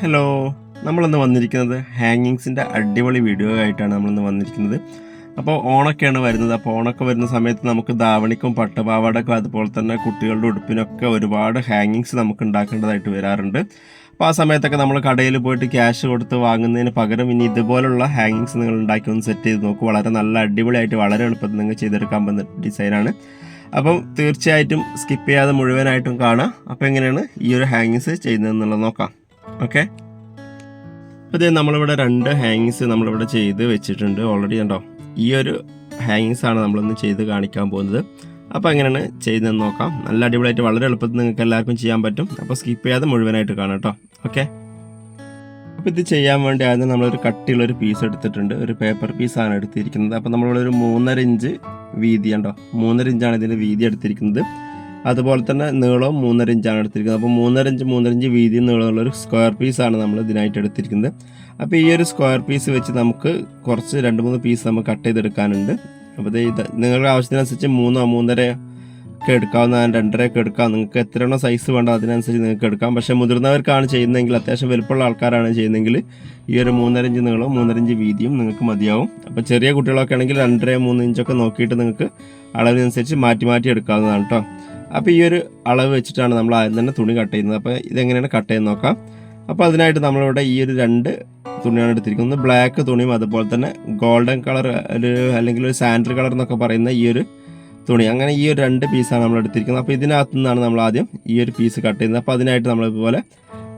Hello നമ്മളിന്ന് വന്നിരിക്കുന്നത് ഹാങ്ങിങ്സിന്റെ അടിപൊളി വീഡിയോ ആയിട്ടാണ് നമ്മളിന്ന് വന്നിരിക്കുന്നത്. അപ്പോൾ ഓണൊക്കെയാണ് വരുന്നത്. അപ്പോൾ ഓണൊക്കെ വരുന്ന സമയത്ത് നമുക്ക് ധാവണിക്കും പട്ടുപാവാടക്കും അതുപോലെ തന്നെ കുട്ടികളുടെ ഉടുപ്പിനൊക്കെ ഒരുപാട് ഹാങ്ങിങ്സ് നമുക്ക് ഉണ്ടാക്കേണ്ടതായിട്ട് വരാറുണ്ട്. അപ്പോൾ ആ സമയത്തൊക്കെ നമ്മൾ കടയിൽ പോയിട്ട് ക്യാഷ് കൊടുത്ത് വാങ്ങുന്നതിന് പകരം ഇനി ഇതുപോലുള്ള ഹാങ്ങിങ്സ് നിങ്ങൾ ഉണ്ടാക്കി ഒന്ന് സെറ്റ് ചെയ്ത് നോക്കും. വളരെ നല്ല അടിപൊളിയായിട്ട് വളരെ എളുപ്പത്തിൽ നിങ്ങൾ ചെയ്തെടുക്കാൻ പറ്റുന്ന ഡിസൈനാണ് അപ്പം തീർച്ചയായിട്ടും സ്കിപ്പ് ചെയ്യാതെ മുഴുവനായിട്ടും കാണാം. അപ്പോൾ എങ്ങനെയാണ് ഈ ഒരു ഹാങ്ങിങ്സ് ചെയ്യുന്നതെന്നുള്ളത് നോക്കാം. ഓക്കെ അതെ നമ്മളിവിടെ രണ്ട് ഹാങ്ങിങ്സ് നമ്മളിവിടെ ചെയ്ത് വെച്ചിട്ടുണ്ട് ഓൾറെഡി ഉണ്ടോ ഈ ഒരു ഹാങ്ങിങ്സ് ആണ് നമ്മളൊന്ന് ചെയ്ത് കാണിക്കാൻ പോകുന്നത്. അപ്പോൾ എങ്ങനെയാണ് ചെയ്യുന്നതെന്ന് നോക്കാം. നല്ല അടിപൊളിയായിട്ട് വളരെ എളുപ്പത്തിൽ നിങ്ങൾക്ക് എല്ലാവർക്കും ചെയ്യാൻ പറ്റും. അപ്പോൾ സ്കിപ്പ് ചെയ്യാതെ മുഴുവനായിട്ട് കാണാം കേട്ടോ. ഓക്കെ അപ്പോൾ ഇത് ചെയ്യാൻ വേണ്ടി ആദ്യം നമ്മളൊരു കട്ടിയുള്ളൊരു പീസ് എടുത്തിട്ടുണ്ട്. ഒരു പേപ്പർ പീസാണ് എടുത്തിരിക്കുന്നത്. അപ്പോൾ നമ്മളിവിടെ ഒരു മൂന്നര ഇഞ്ച് വീതി ഉണ്ടോ മൂന്നര ഇഞ്ചാണ് ഇതിന്റെ വീതി എടുത്തിരിക്കുന്നത്. അതുപോലെ തന്നെ നീളവും മൂന്നര ഇഞ്ചാണ് എടുത്തിരിക്കുന്നത്. അപ്പോൾ മൂന്നര ഇഞ്ച് മൂന്നര ഇഞ്ച് വീതി നീളമുള്ള ഒരു സ്ക്വയർ പീസാണ് നമ്മൾ ഇതിനായിട്ട് എടുത്തിരിക്കുന്നത്. അപ്പോൾ ഈ ഒരു സ്ക്വയർ പീസ് വെച്ച് നമുക്ക് കുറച്ച് രണ്ട് മൂന്ന് പീസ് നമുക്ക് കട്ട് ചെയ്തെടുക്കാനുണ്ട്. അപ്പോൾ ഇത് നിങ്ങളുടെ ആവശ്യത്തിനനുസരിച്ച് മൂന്നോ മൂന്നര ഒക്കെ എടുക്കാവുന്ന രണ്ടര ഒക്കെ എടുക്കാം. നിങ്ങൾക്ക് എത്രയാണോ സൈസ് വേണ്ടോ അതിനനുസരിച്ച് നിങ്ങൾക്ക് എടുക്കാം. പക്ഷേ മുതിർന്നവർക്കാണ് ചെയ്യുന്നതെങ്കിൽ അത്യാവശ്യം വലുപ്പമുള്ള ആൾക്കാരാണ് ചെയ്യുന്നതെങ്കിൽ ഈ ഒരു മൂന്നര ഇഞ്ച് നീളവും മൂന്നര ഇഞ്ച് വീതിയും നിങ്ങൾക്ക് മതിയാവും. അപ്പോൾ ചെറിയ കുട്ടികളൊക്കെ ആണെങ്കിൽ രണ്ടര മൂന്ന് ഇഞ്ചൊക്കെ നോക്കിയിട്ട് നിങ്ങൾക്ക് അളവിനനുസരിച്ച് മാറ്റി മാറ്റി എടുക്കാവുന്നതാണ് കേട്ടോ. അപ്പോൾ ഈ ഒരു അളവ് വെച്ചിട്ടാണ് നമ്മൾ ആദ്യം തന്നെ തുണി കട്ട് ചെയ്യുന്നത്. അപ്പോൾ ഇതെങ്ങനെയാണ് കട്ട് ചെയ്യുന്നത് നോക്കാം. അപ്പോൾ അതിനായിട്ട് നമ്മളിവിടെ ഈ ഒരു രണ്ട് തുണിയാണ് എടുത്തിരിക്കുന്നത്. ബ്ലാക്ക് തുണിയും അതുപോലെ തന്നെ ഗോൾഡൻ കളർ ഒരു അല്ലെങ്കിൽ ഒരു സാൻഡൽ കളർ എന്നൊക്കെ പറയുന്ന ഈ ഒരു തുണി. അങ്ങനെ ഈ ഒരു രണ്ട് പീസാണ് നമ്മൾ എടുത്തിരിക്കുന്നത്. അപ്പോൾ ഇതിനകത്ത് നിന്നാണ് നമ്മൾ ആദ്യം ഈ ഒരു പീസ് കട്ട് ചെയ്യുന്നത്. അപ്പോൾ അതിനായിട്ട് നമ്മളിതുപോലെ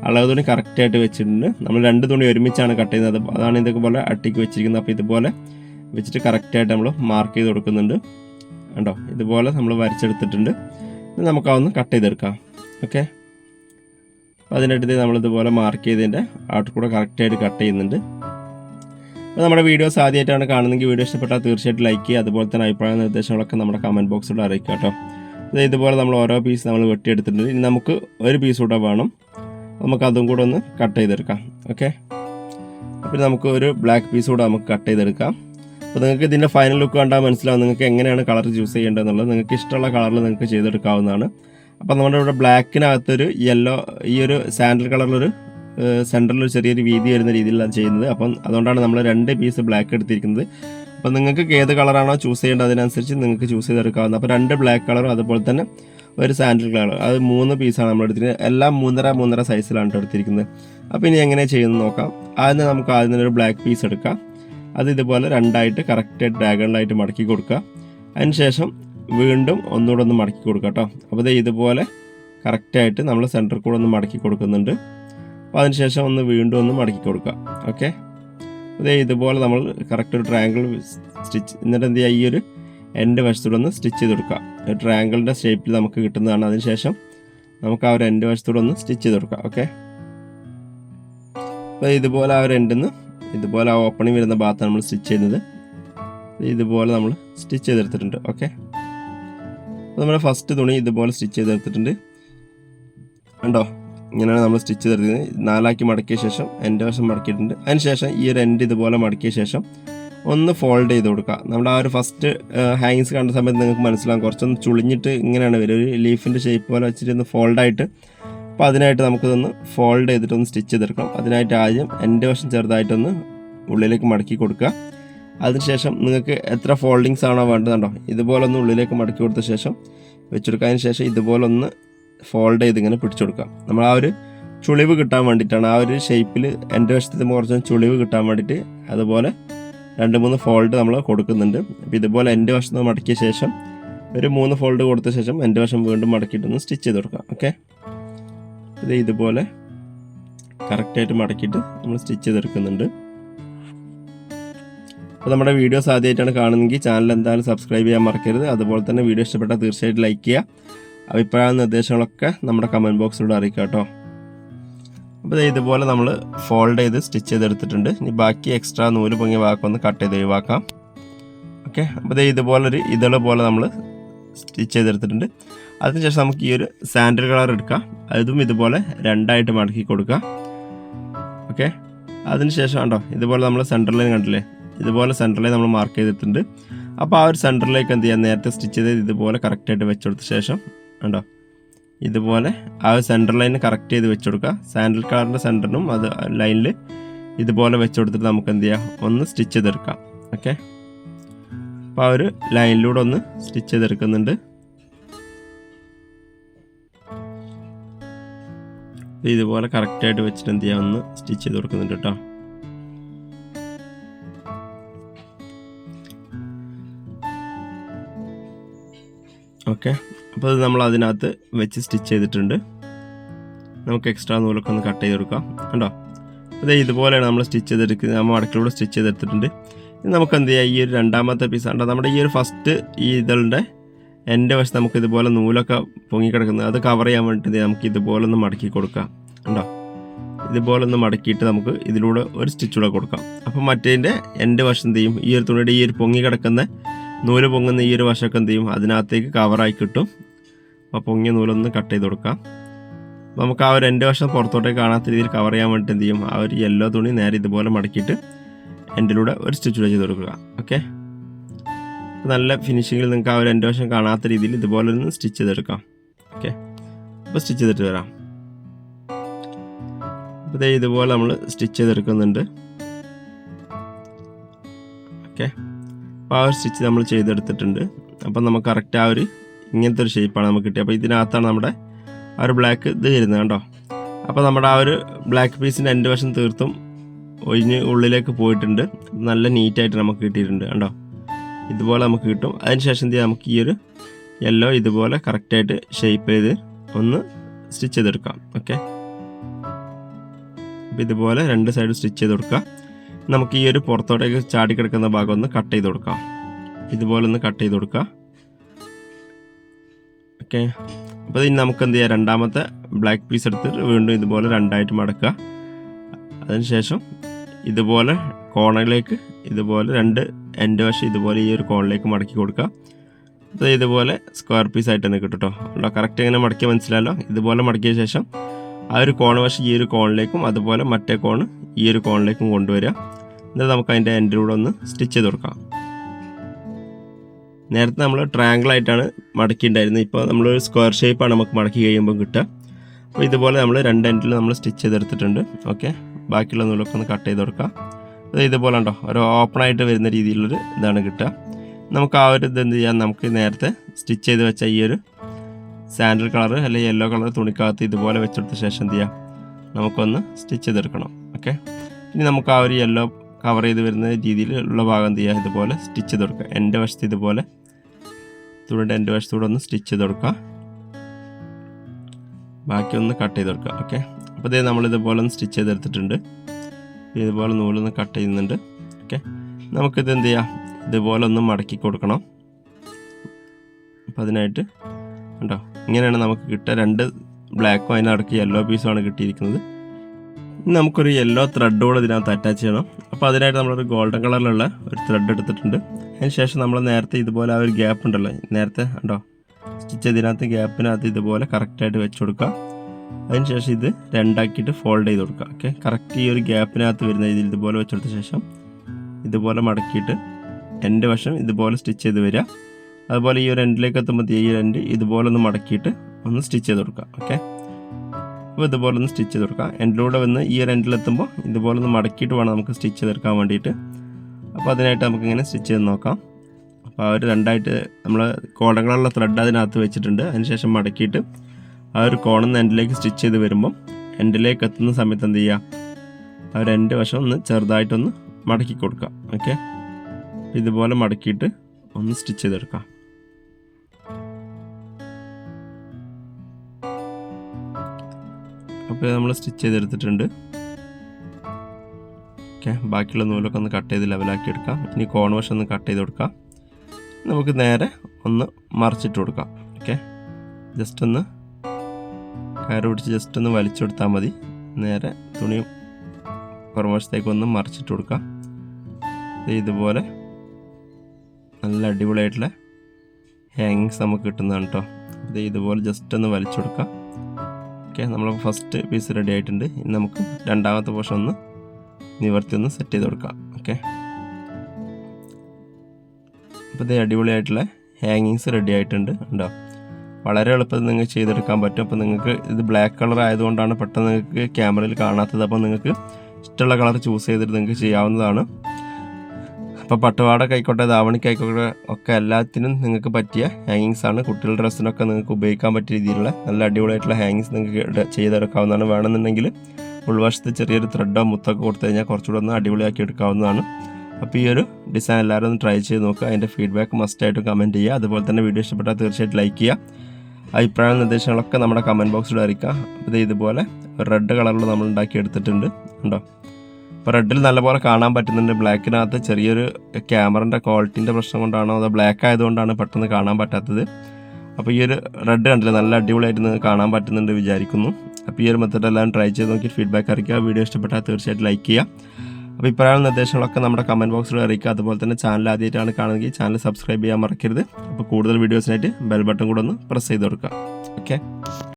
അളവ് തുണി കറക്റ്റായിട്ട് വെച്ചിട്ടുണ്ട്. നമ്മൾ രണ്ട് തുണി ഒരുമിച്ചാണ് കട്ട് ചെയ്യുന്നത്. അതാണ് ഇതൊക്കെ പോലെ അട്ടിക്ക് വെച്ചിരിക്കുന്നത്. അപ്പോൾ ഇതുപോലെ വെച്ചിട്ട് കറക്റ്റായിട്ട് നമ്മൾ മാർക്ക് ചെയ്ത് കൊടുക്കുന്നുണ്ട്. കണ്ടോ? ഇതുപോലെ നമ്മൾ വരച്ചെടുത്തിട്ടുണ്ട്. ഇത് നമുക്കതൊന്ന് കട്ട് ചെയ്തെടുക്കാം. ഓക്കെ അതിനടുത്ത് നമ്മളിതുപോലെ മാർക്ക് ചെയ്തതിന്റെ ആട്ട് കൂടെ കറക്റ്റായിട്ട് കട്ട് ചെയ്യുന്നുണ്ട്. അപ്പോൾ നമ്മുടെ വീഡിയോസ് ആദ്യമായിട്ടാണ് കാണുന്നതെങ്കിൽ വീഡിയോ ഇഷ്ടപ്പെട്ടാൽ തീർച്ചയായിട്ടും ലൈക്ക് ചെയ്യുക. അതുപോലെ തന്നെ അഭിപ്രായ നിർദ്ദേശങ്ങളൊക്കെ നമ്മുടെ കമന്റ് ബോക്സിലൂടെ അറിയിക്കുക കേട്ടോ. ഇത് ഇതുപോലെ നമ്മൾ ഓരോ പീസ് നമ്മൾ വെട്ടിയെടുത്തിട്ടുണ്ട്. ഇനി നമുക്ക് ഒരു പീസ് കൂടെ വേണം. നമുക്ക് അതും കൂടെ ഒന്ന് കട്ട് ചെയ്തെടുക്കാം. ഓക്കെ അപ്പോൾ നമുക്ക് ഒരു ബ്ലാക്ക് പീസ് കൂടെ നമുക്ക് കട്ട് ചെയ്തെടുക്കാം. അപ്പോൾ നിങ്ങൾക്ക് ഇതിന്റെ ഫൈനൽ ലുക്ക് കണ്ടാൽ മനസ്സിലാവും നിങ്ങൾക്ക് എങ്ങനെയാണ് കളർ ചൂസ് ചെയ്യേണ്ടതെന്നുള്ളത്. നിങ്ങൾക്ക് ഇഷ്ടമുള്ള കളറിൽ നിങ്ങൾക്ക് ചെയ്തെടുക്കാവുന്നതാണ്. അപ്പോൾ നമ്മുടെ ഇവിടെ ബ്ലാക്കിനകത്തൊരു യെല്ലോ ഈ ഒരു സാൻഡൽ കളറിലൊരു സെന്ററിൽ ഒരു ചെറിയൊരു വീതി വരുന്ന രീതിയിലാണ് ചെയ്യുന്നത്. അപ്പം അതുകൊണ്ടാണ് നമ്മൾ രണ്ട് പീസ് ബ്ലാക്ക് എടുത്തിരിക്കുന്നത്. അപ്പോൾ നിങ്ങൾക്ക് ഏത് കളറാണോ ചൂസ് ചെയ്യേണ്ടത് അതിനനുസരിച്ച് നിങ്ങൾക്ക് ചൂസ് ചെയ്തെടുക്കാവുന്നത് അപ്പോൾ രണ്ട് ബ്ലാക്ക് കളറും അതുപോലെ തന്നെ ഒരു സാൻഡൽ കളർ അത് മൂന്ന് പീസാണ് നമ്മൾ എടുത്തിരിക്കുന്നത്. എല്ലാം മൂന്നര മൂന്നര സൈസിലാണ് എടുത്തിരിക്കുന്നത്. അപ്പോൾ ഇനി എങ്ങനെ ചെയ്യുന്നത് നോക്കാം. ആദ്യം നമുക്ക് ആദ്യം ഒരു ബ്ലാക്ക് പീസ് എടുക്കാം. അത് ഇതുപോലെ രണ്ടായിട്ട് കറക്റ്റായിട്ട് ഡ്രാഗണിലായിട്ട് മടക്കി കൊടുക്കുക. അതിനുശേഷം വീണ്ടും ഒന്നുകൂടെ ഒന്ന് മടക്കി കൊടുക്കുക കേട്ടോ അപ്പോൾ ഇത് ഇതുപോലെ കറക്റ്റായിട്ട് നമ്മൾ സെന്ററിൽ കൂടെ ഒന്ന് മടക്കി കൊടുക്കുന്നുണ്ട്. അപ്പോൾ അതിനുശേഷം ഒന്ന് വീണ്ടും ഒന്ന് മടക്കി കൊടുക്കുക. ഓക്കെ അതേ ഇതുപോലെ നമ്മൾ കറക്റ്റ് ഒരു ട്രയാങ്കിൾ സ്റ്റിച്ച് എന്നിട്ട് എന്ത് ചെയ്യുക? ഈ ഒരു എൻഡ് വശത്തൂടെ ഒന്ന് സ്റ്റിച്ച് ചെയ്ത് കൊടുക്കുക. ട്രയാങ്കിളിന്റെ ഷേപ്പിൽ നമുക്ക് കിട്ടുന്നതാണ് അതിനുശേഷം നമുക്ക് ആ ഒരു എൻഡ് വശത്തൂടെ ഒന്ന് സ്റ്റിച്ച് ചെയ്ത് കൊടുക്കുക. ഓക്കെ അപ്പോൾ ഇതുപോലെ ആ ഒരു എൻഡിൽ നിന്ന് ഇതുപോലെ ആ ഓപ്പണിങ് വരുന്ന ഭാഗത്താണ് നമ്മൾ സ്റ്റിച്ച് ചെയ്യുന്നത്. ഇതുപോലെ നമ്മൾ സ്റ്റിച്ച് ചെയ്തെടുത്തിട്ടുണ്ട്. ഓക്കെ നമ്മുടെ ഫസ്റ്റ് തുണി ഇതുപോലെ സ്റ്റിച്ച് ചെയ്തെടുത്തിട്ടുണ്ട്. കണ്ടോ? ഇങ്ങനെയാണ് നമ്മൾ സ്റ്റിച്ച് ചെയ്തെടുത്തത് നാലാക്കി മടക്കിയ ശേഷം എന്റെ വശം മടക്കിയിട്ടുണ്ട്. അതിന് ശേഷം ഈ ഒരു എൻഡ് ഇതുപോലെ മടക്കിയ ശേഷം ഒന്ന് ഫോൾഡ് ചെയ്ത് കൊടുക്കുക. നമ്മുടെ ആ ഒരു ഫസ്റ്റ് ഹാങ്ങിങ്സ് കണ്ട സമയത്ത് നിങ്ങൾക്ക് മനസ്സിലാകും കുറച്ചൊന്ന് ചുളിഞ്ഞിട്ട് ഇങ്ങനെയാണ് വരിക. ഒരു ലീഫിന്റെ ഷേപ്പ് പോലെ വെച്ചിട്ട് ഒന്ന് ഫോൾഡ് ആയിട്ട് അപ്പോൾ അതിനായിട്ട് നമുക്കിതൊന്ന് ഫോൾഡ് ചെയ്തിട്ടൊന്ന് സ്റ്റിച്ച് ചെയ്തെടുക്കണം. അതിനായിട്ട് ആദ്യം എന്റെ വശം ചെറുതായിട്ടൊന്ന് ഉള്ളിലേക്ക് മടക്കി കൊടുക്കുക. അതിനുശേഷം നിങ്ങൾക്ക് എത്ര ഫോൾഡിങ്സ് ആണോ വേണ്ടതുണ്ടോ ഇതുപോലെ ഒന്ന് ഉള്ളിലേക്ക് മടക്കി കൊടുത്ത ശേഷം വെച്ചെടുക്കാതിന് ശേഷം ഇതുപോലെ ഒന്ന് ഫോൾഡ് ചെയ്ത് ഇങ്ങനെ പിടിച്ചെടുക്കുക നമ്മൾ ആ ഒരു ചുളിവ് കിട്ടാൻ വേണ്ടിയിട്ടാണ്. ആ ഒരു ഷേപ്പിൽ എന്റെ വശത്ത് കുറച്ച് ചുളിവ് കിട്ടാൻ വേണ്ടിയിട്ട് അതുപോലെ രണ്ട് മൂന്ന് ഫോൾഡ് നമ്മൾ കൊടുക്കുന്നുണ്ട്. അപ്പോൾ ഇതുപോലെ എന്റെ വശത്ത് മടക്കിയ ശേഷം ഒരു മൂന്ന് ഫോൾഡ് കൊടുത്ത ശേഷം എന്റെ വശം വീണ്ടും മടക്കിയിട്ടൊന്ന് സ്റ്റിച്ച് ചെയ്ത് കൊടുക്കാം ഓക്കെ ഇത് ഇതുപോലെ കറക്റ്റായിട്ട് മടക്കിയിട്ട് നമ്മൾ സ്റ്റിച്ച് ചെയ്തെടുക്കുന്നുണ്ട്. അപ്പോൾ നമ്മുടെ വീഡിയോസ് ആദ്യമായിട്ടാണ് കാണുന്നതെങ്കിൽ ചാനൽ എന്തായാലും സബ്സ്ക്രൈബ് ചെയ്യാൻ മറക്കരുത്. അതുപോലെ തന്നെ വീഡിയോ ഇഷ്ടപ്പെട്ടാൽ തീർച്ചയായിട്ടും ലൈക്ക് ചെയ്യുക. അഭിപ്രായ നിർദ്ദേശങ്ങളൊക്കെ നമ്മുടെ കമന്റ് ബോക്സിലൂടെ അറിയിക്കുക കേട്ടോ. അപ്പോൾ ഇതുപോലെ നമ്മൾ ഫോൾഡ് ചെയ്ത് സ്റ്റിച്ച് ചെയ്തെടുത്തിട്ടുണ്ട്. ഇനി ബാക്കി എക്സ്ട്രാ നൂൽ പൊങ്ങിയ ഭാഗം ഒന്ന് കട്ട് ചെയ്ത് ഒഴിവാക്കാം. ഓക്കെ. അപ്പോൾ ഇതുപോലൊരു ഇതൾ പോലെ നമ്മൾ സ്റ്റിച്ച് ചെയ്തെടുത്തിട്ടുണ്ട്. അതിനുശേഷം നമുക്ക് ഈ ഒരു സാൻഡൽ കളർ എടുക്കാം. അതും ഇതുപോലെ രണ്ടായിട്ട് മടക്കി കൊടുക്കുക. ഓക്കെ? അതിനുശേഷം കണ്ടോ ഇതുപോലെ നമ്മൾ സെന്ററിൽ കണ്ടില്ലേ? ഇതുപോലെ സെന്ററിൽ നമ്മൾ മാർക്ക് ചെയ്തിട്ടുണ്ട്. അപ്പോൾ ആ ഒരു സെന്ററിലേക്ക് എന്ത് ചെയ്യാം? നേരത്തെ സ്റ്റിച്ച് ചെയ്ത് ഇതുപോലെ കറക്റ്റായിട്ട് വെച്ചെടുത്ത ശേഷം കണ്ടോ ഇതുപോലെ ആ ഒരു സെന്റർ ലൈന് കറക്റ്റ് ചെയ്ത് വെച്ച് കൊടുക്കുക സാൻഡൽ കളറിന്റെ സെന്ററിനും അത് ലൈനിൽ ഇതുപോലെ വെച്ച് കൊടുത്തിട്ട് നമുക്ക് എന്ത് ചെയ്യാം? ഒന്ന് സ്റ്റിച്ച് ചെയ്തെടുക്കാം. ഓക്കെ? അപ്പോൾ ആ ഒരു ലൈനിലൂടെ ഒന്ന് സ്റ്റിച്ച് ചെയ്തെടുക്കുന്നുണ്ട്. ഇത് ഇതുപോലെ കറക്റ്റായിട്ട് വെച്ചിട്ട് എന്ത് ചെയ്യാം? ഒന്ന് സ്റ്റിച്ച് ചെയ്ത് കൊടുക്കുന്നുണ്ട് കേട്ടോ. ഓക്കെ. അപ്പോൾ അത് നമ്മൾ അതിനകത്ത് വെച്ച് സ്റ്റിച്ച് ചെയ്തിട്ടുണ്ട്. നമുക്ക് എക്സ്ട്രാ നൂലൊക്കെ ഒന്ന് കട്ട് ചെയ്ത് കൊടുക്കാം. കണ്ടോ? അതെ ഇതുപോലെയാണ് നമ്മൾ സ്റ്റിച്ച് ചെയ്തെടുക്കുന്നത്. നമ്മൾ മടക്കിലൂടെ സ്റ്റിച്ച് ചെയ്തെടുത്തിട്ടുണ്ട്. നമുക്ക് എന്ത് ചെയ്യാം ഈ ഒരു രണ്ടാമത്തെ പീസ് ഉണ്ട് നമ്മുടെ ഈ ഒരു ഫസ്റ്റ് ഈ ഇതളുടെ എന്റെ വശത്ത് നമുക്ക് ഇതുപോലെ നൂലൊക്കെ പൊങ്ങിക്കിടക്കുന്നത്. അത് കവർ ചെയ്യാൻ വേണ്ടിയിട്ട് നമുക്ക് ഇതുപോലെ ഒന്ന് മടക്കി കൊടുക്കാം. ഉണ്ടോ ഇതുപോലെ ഒന്ന് മടക്കിയിട്ട് നമുക്ക് ഇതിലൂടെ ഒരു സ്റ്റിച്ചൂടെ കൊടുക്കാം. അപ്പം മറ്റേതിന്റെ എന്റെ വശം എന്ത് ചെയ്യും? ഈ ഒരു തുണിയുടെ ഈ ഒരു പൊങ്ങി കിടക്കുന്ന നൂൽ പൊങ്ങുന്ന ഈ ഒരു വശമൊക്കെ എന്ത് ചെയ്യും? അതിനകത്തേക്ക് കവറായി കിട്ടും. അപ്പോൾ പൊങ്ങിയ നൂലൊന്ന് കട്ട് ചെയ്ത് കൊടുക്കാം. നമുക്ക് ആ ഒരു എന്റെ വശം പുറത്തോട്ടേക്ക് കാണാത്ത രീതിയിൽ കവർ ചെയ്യാൻ വേണ്ടിയിട്ട് എന്ത് ചെയ്യും? ആ ഒരു യെല്ലോ തുണി നേരെ ഇതുപോലെ മടക്കിയിട്ട് എന്റിലൂടെ ഒരു സ്റ്റിച്ച് കൂടെ ചെയ്ത് കൊടുക്കുക ഓക്കെ നല്ല ഫിനിഷിങ്ങിൽ നിങ്ങൾക്ക് ആ ഒരു എന്റെ വശം കാണാത്ത രീതിയിൽ ഇതുപോലെ ഒന്ന് സ്റ്റിച്ച് ചെയ്തെടുക്കാം. ഓക്കെ അപ്പോൾ സ്റ്റിച്ച് ചെയ്തിട്ട് വരാം. അപ്പോൾ ഇതേ ഇതുപോലെ നമ്മൾ സ്റ്റിച്ച് ചെയ്തെടുക്കുന്നുണ്ട്. ഓക്കെ അപ്പോൾ ആ ഒരു സ്റ്റിച്ച് നമ്മൾ ചെയ്തെടുത്തിട്ടുണ്ട്. അപ്പം നമുക്ക് കറക്റ്റ് ആ ഒരു ഇങ്ങനത്തെ ഒരു ഷേപ്പാണ് നമുക്ക് കിട്ടിയത് അപ്പോൾ ഇതിനകത്താണ് നമ്മുടെ ആ ഒരു ബ്ലാക്ക് ഇത് വരുന്നത് കണ്ടോ? അപ്പോൾ നമ്മുടെ ആ ഒരു ബ്ലാക്ക് പീസിന്റെ എന്റെ വശം തീർത്തും ഒഴിഞ്ഞ് ഉള്ളിലേക്ക് പോയിട്ടുണ്ട്. നല്ല നീറ്റായിട്ട് നമുക്ക് കിട്ടിയിട്ടുണ്ട് കണ്ടോ? ഇതുപോലെ നമുക്ക് കിട്ടും. അതിനുശേഷം എന്ത് ചെയ്യാം? നമുക്ക് ഈ ഒരു യെല്ലോ ഇതുപോലെ കറക്റ്റായിട്ട് ഷേപ്പ് ചെയ്ത് ഒന്ന് സ്റ്റിച്ച് ചെയ്തെടുക്കാം. ഓക്കെ അപ്പോൾ ഇതുപോലെ രണ്ട് സൈഡ് സ്റ്റിച്ച് ചെയ്ത് കൊടുക്കുക നമുക്ക് ഈ ഒരു പുറത്തോട്ടേക്ക് ചാടി കിടക്കുന്ന ഭാഗം ഒന്ന് കട്ട് ചെയ്ത് കൊടുക്കാം. ഇതുപോലെ ഒന്ന് കട്ട് ചെയ്ത് കൊടുക്കുക ഓക്കെ അപ്പോൾ ഇനി നമുക്ക് എന്ത് ചെയ്യാം? രണ്ടാമത്തെ ബ്ലാക്ക് പീസ് എടുത്തിട്ട് വീണ്ടും ഇതുപോലെ രണ്ടായിട്ട് മടക്കുക. അതിനുശേഷം ഇതുപോലെ കോണിലേക്ക് ഇതുപോലെ രണ്ട് എന്റെ വശം ഇതുപോലെ ഈ ഒരു കോണിലേക്ക് മടക്കി കൊടുക്കുക. അത് ഇതുപോലെ സ്ക്വയർ പീസ് ആയിട്ട് തന്നെ കിട്ടും കേട്ടോ കറക്റ്റ് എങ്ങനെ മടക്കി മനസ്സിലായല്ലോ? ഇതുപോലെ മടക്കിയ ശേഷം ആ ഒരു കോൺ വശം ഈ ഒരു കോണിലേക്കും അതുപോലെ മറ്റേ കോണ് ഈ ഒരു കോണിലേക്കും കൊണ്ടുവരിക. എന്നിട്ട് നമുക്ക് അതിന്റെ എൻഡിലൂടെ ഒന്ന് സ്റ്റിച്ച് ചെയ്ത് കൊടുക്കാം. നേരത്തെ നമ്മൾ ട്രയാങ്കിൾ ആയിട്ടാണ് മടക്കിയിട്ടുണ്ടായിരുന്നത്. ഇപ്പോൾ നമ്മളൊരു സ്ക്വയർ ഷേപ്പാണ് നമുക്ക് മടക്കി കഴിയുമ്പോൾ കിട്ടുക. അപ്പോൾ ഇതുപോലെ നമ്മൾ രണ്ട് എൻഡിൽ നമ്മൾ സ്റ്റിച്ച് ചെയ്തെടുത്തിട്ടുണ്ട്. ഓക്കെ ബാക്കിയുള്ള നൂലൊക്കെ ഒന്ന് കട്ട് ചെയ്ത് കൊടുക്കാം. അത് ഇതുപോലെ ഉണ്ടോ? ഒരു ഓപ്പൺ ആയിട്ട് വരുന്ന രീതിയിലൊരു ഇതാണ് കിട്ടുക. നമുക്ക് ആ ഒരു ഇത് എന്ത് ചെയ്യാം? നമുക്ക് നേരത്തെ സ്റ്റിച്ച് ചെയ്ത് വെച്ച ഈ ഒരു സാൻഡൽ കളർ അല്ലെങ്കിൽ യെല്ലോ കളർ തുണിക്കകത്ത് ഇതുപോലെ വെച്ചെടുത്ത ശേഷം എന്ത് ചെയ്യാം? നമുക്കൊന്ന് സ്റ്റിച്ച് ചെയ്തെടുക്കണം. ഓക്കെ ഇനി നമുക്ക് ആ ഒരു യെല്ലോ കവർ ചെയ്ത് വരുന്ന രീതിയിലുള്ള ഭാഗം എന്ത് ചെയ്യുക ഇതുപോലെ സ്റ്റിച്ച് ചെയ്ത് കൊടുക്കുക. എന്റെ വശത്ത് ഇതുപോലെ തുണിയുടെ എന്റെ വശത്തൂടെ ഒന്ന് സ്റ്റിച്ച് ചെയ്ത് കൊടുക്കുക. ബാക്കി ഒന്ന് കട്ട് ചെയ്ത് കൊടുക്കുക ഓക്കെ അപ്പോൾ ഇതേ നമ്മൾ ഇതുപോലെ ഒന്ന് സ്റ്റിച്ച് ചെയ്തെടുത്തിട്ടുണ്ട്. ഇതുപോലെ നൂലൊന്ന് കട്ട് ചെയ്യുന്നുണ്ട് ഓക്കെ നമുക്കിത് എന്ത് ചെയ്യാം? ഇതുപോലെ ഒന്ന് മടക്കി കൊടുക്കണം. അപ്പോൾ അതിനായിട്ട് ഉണ്ടോ ഇങ്ങനെയാണ് നമുക്ക് കിട്ടുക. രണ്ട് ബ്ലാക്കും അതിനടക്ക് യെല്ലോ പീസുമാണ് കിട്ടിയിരിക്കുന്നത്. നമുക്കൊരു യെല്ലോ ത്രെഡ് കൂടെ ഇതിനകത്ത് അറ്റാച്ച് ചെയ്യണം. അപ്പോൾ അതിനായിട്ട് നമ്മളൊരു ഗോൾഡൻ കളറിലുള്ള ഒരു ത്രെഡ് എടുത്തിട്ടുണ്ട്. അതിന് ശേഷം നമ്മൾ നേരത്തെ ഇതുപോലെ ആ ഒരു ഗ്യാപ്പ് ഉണ്ടല്ലോ നേരത്തെ ഉണ്ടോ സ്റ്റിച്ച് ചെയ്തതിനകത്ത് ഗ്യാപ്പിനകത്ത് ഇതുപോലെ കറക്റ്റായിട്ട് വെച്ച് കൊടുക്കുക. അതിനുശേഷം ഇത് രണ്ടാക്കിയിട്ട് ഫോൾഡ് ചെയ്ത് കൊടുക്കുക. ഓക്കെ കറക്റ്റ് ഈ ഒരു ഗ്യാപ്പിനകത്ത് വരുന്ന രീതിയിൽ ഇതുപോലെ വെച്ചെടുത്ത ശേഷം ഇതുപോലെ മടക്കിയിട്ട് എന്റെ വശം ഇതുപോലെ സ്റ്റിച്ച് ചെയ്ത് വരിക. അതുപോലെ ഈ ഒരു എൻഡിലേക്ക് എത്തുമ്പോൾ ഈ ഒരു എൻഡ് ഇതുപോലെ ഒന്ന് മടക്കിയിട്ട് ഒന്ന് സ്റ്റിച്ച് ചെയ്ത് കൊടുക്കുക. ഓക്കെ അപ്പോൾ ഇതുപോലെ ഒന്ന് സ്റ്റിച്ച് ചെയ്ത് കൊടുക്കുക. എൻഡിലൂടെ വന്ന് ഈ ഒരു എൻഡിലെത്തുമ്പോൾ ഇതുപോലെ ഒന്ന് മടക്കിയിട്ട് വേണം നമുക്ക് സ്റ്റിച്ച് ചെയ്തെടുക്കാൻ വേണ്ടിയിട്ട്. അപ്പോൾ അതിനായിട്ട് നമുക്കിങ്ങനെ സ്റ്റിച്ച് ചെയ്ത് നോക്കാം. അപ്പോൾ ആ ഒരു രണ്ടായിട്ട് നമ്മൾ കോണങ്ങളുള്ള ത്രെഡ് അതിനകത്ത് വെച്ചിട്ടുണ്ട്. അതിനുശേഷം മടക്കിയിട്ട് ആ ഒരു കോണിൽ നിന്ന് എൻഡിലേക്ക് സ്റ്റിച്ച് ചെയ്ത് വരുമ്പം എൻഡിലേക്ക് എത്തുന്ന സമയത്ത് എന്ത് ചെയ്യുക ആ ഒരു എന്റെ വശം ഒന്ന് ചെറുതായിട്ടൊന്ന് മടക്കി കൊടുക്കുക ഓക്കെ ഇതുപോലെ മടക്കിയിട്ട് ഒന്ന് സ്റ്റിച്ച് ചെയ്തെടുക്കാം. അപ്പോൾ നമ്മൾ സ്റ്റിച്ച് ചെയ്തെടുത്തിട്ടുണ്ട്. ഓക്കെ ബാക്കിയുള്ള നൂലൊക്കെ ഒന്ന് കട്ട് ചെയ്ത് ലെവലാക്കി എടുക്കാം. ഇനി കോൺ വശം ഒന്ന് കട്ട് ചെയ്ത് കൊടുക്കാം. നമുക്ക് നേരെ ഒന്ന് മറിച്ചിട്ട് കൊടുക്കാം. ഓക്കെ ജസ്റ്റ് ഒന്ന് കയറ് പിടിച്ച് ജസ്റ്റ് ഒന്ന് വലിച്ചെടുത്താൽ മതി. നേരെ തുണി പുറംവശത്തേക്ക് ഒന്ന് മറിച്ചിട്ട് കൊടുക്കാം. ഇതുപോലെ നല്ല അടിപൊളിയായിട്ടുള്ള ഹാങ്ങിങ്സ് നമുക്ക് കിട്ടുന്നതാണ് കേട്ടോ ഇത് ഇതുപോലെ ജസ്റ്റ് ഒന്ന് വലിച്ചു കൊടുക്കാം. ഓക്കെ നമ്മൾ ഫസ്റ്റ് പീസ് റെഡി ആയിട്ടുണ്ട്. ഇനി നമുക്ക് രണ്ടാമത്തെ പോർഷൻ ഒന്ന് നിവർത്തി ഒന്ന് സെറ്റ് ചെയ്ത് കൊടുക്കാം. ഓക്കെ അപ്പോൾ ഇത് അടിപൊളിയായിട്ടുള്ള ഹാങ്ങിങ്സ് റെഡി ആയിട്ടുണ്ട് ഉണ്ടോ വളരെ എളുപ്പത്തിൽ നിങ്ങൾക്ക് ചെയ്തെടുക്കാൻ പറ്റും. അപ്പോൾ നിങ്ങൾക്ക് ഇത് ബ്ലാക്ക് കളർ ആയതുകൊണ്ടാണ് പെട്ടെന്ന് നിങ്ങൾക്ക് ക്യാമറയിൽ കാണാത്തത്. അപ്പോൾ നിങ്ങൾക്ക് ഇഷ്ടമുള്ള കളർ ചൂസ് ചെയ്തിട്ട് നിങ്ങൾക്ക് ചെയ്യാവുന്നതാണ്. അപ്പോൾ പട്ടുപാടൊക്കെ ആയിക്കോട്ടെ ധാവണിക്കായിക്കോട്ടെ ഒക്കെ എല്ലാത്തിനും നിങ്ങൾക്ക് പറ്റിയ ഹാങ്ങിങ്സ് ആണ്. കുട്ടികളുടെ ഡ്രസ്സിനൊക്കെ നിങ്ങൾക്ക് ഉപയോഗിക്കാൻ പറ്റിയ രീതിയിലുള്ള നല്ല അടിപൊളിയായിട്ടുള്ള ഹാങ്ങിങ്സ് നിങ്ങൾക്ക് ചെയ്തെടുക്കാവുന്നതാണ്. വേണമെന്നുണ്ടെങ്കിൽ ഉൾവശത്ത് ചെറിയൊരു ത്രെഡോ മുത്തൊക്കെ കൊടുത്തു കഴിഞ്ഞാൽ കുറച്ചുകൂടെ ഒന്ന് അടിപൊളിയാക്കി എടുക്കാവുന്നതാണ്. അപ്പോൾ ഈ ഒരു ഡിസൈൻ എല്ലാവരും ഒന്ന് ട്രൈ ചെയ്ത് നോക്കുക. അതിന്റെ ഫീഡ്ബാക്ക് മസ്റ്റായിട്ട് കമന്റ് ചെയ്യുക. അതുപോലെ തന്നെ വീഡിയോ ഇഷ്ടപ്പെട്ടാൽ തീർച്ചയായിട്ടും ലൈക്ക് ചെയ്യുക. അഭിപ്രായ നിർദ്ദേശങ്ങളൊക്കെ നമ്മുടെ കമന്റ് ബോക്സിൽ അറിയിക്കുക അപ്പോൾ ഇത് ഇതുപോലെ റെഡ് കളറിൽ നമ്മൾ ഉണ്ടാക്കി എടുത്തിട്ടുണ്ട്. ഉണ്ടോ അപ്പോൾ റെഡിൽ നല്ലപോലെ കാണാൻ പറ്റുന്നുണ്ട്. ബ്ലാക്കിനകത്ത് ചെറിയൊരു ക്യാമറന്റെ ക്വാളിറ്റീന്റെ പ്രശ്നം കൊണ്ടാണോ അതോ ബ്ലാക്ക് ആയതുകൊണ്ടാണ് പെട്ടെന്ന് കാണാൻ പറ്റാത്തത്? അപ്പോൾ ഈ ഒരു റെഡ് കണ്ടില്ല? നല്ല അടിപൊളിയായിട്ട് നിങ്ങൾക്ക് കാണാൻ പറ്റുന്നുണ്ട് വിചാരിക്കുന്നു. അപ്പോൾ ഈ ഒരു മെത്തേഡ് എല്ലാം ട്രൈ ചെയ്ത് നോക്കി ഫീഡ്ബാക്ക് അറിയിക്കുക. വീഡിയോ ഇഷ്ടപ്പെട്ടാൽ തീർച്ചയായിട്ടും ലൈക്ക് ചെയ്യുക. അപ്പോൾ ഇപ്പോഴാണ് നിർദ്ദേശങ്ങളൊക്കെ നമ്മുടെ കമന്റ് ബോക്സിൽ അറിയിക്കുക. അതുപോലെ തന്നെ ചാനൽ ആദ്യമായിട്ടാണ് കാണുന്നതെങ്കിൽ ചാനൽ സബ്സ്ക്രൈബ് ചെയ്യാൻ മറക്കരുത്. അപ്പോൾ കൂടുതൽ വീഡിയോസിനായിട്ട് ബെൽ ബട്ടൺ കൂടെ ഒന്ന് പ്രസ് ചെയ്ത് കൊടുക്കുക. ഓക്കെ